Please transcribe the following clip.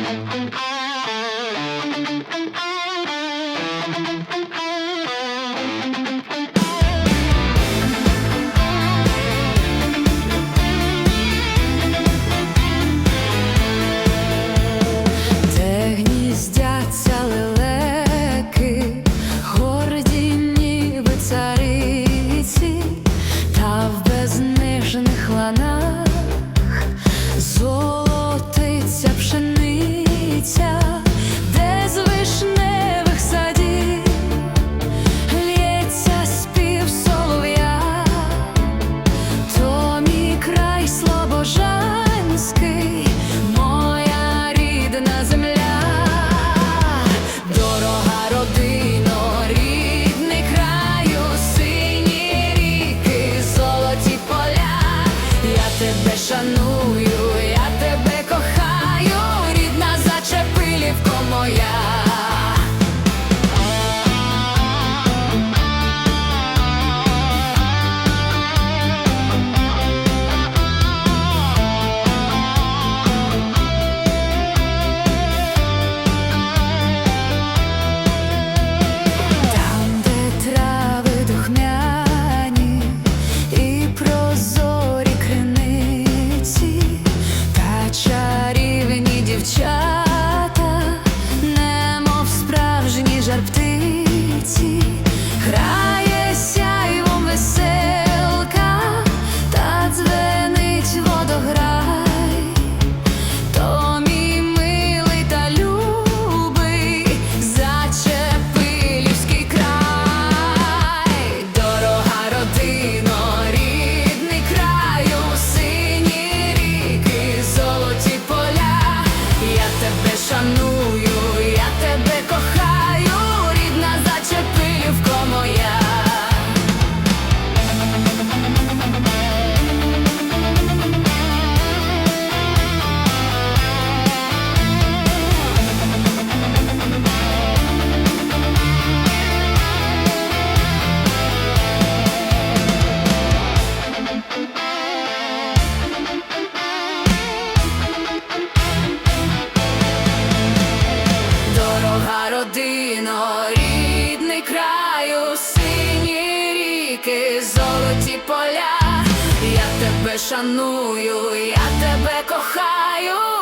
Thank you. родино, рідний краю, сині ріки, золоті поля, я тебе шаную, я тебе кохаю.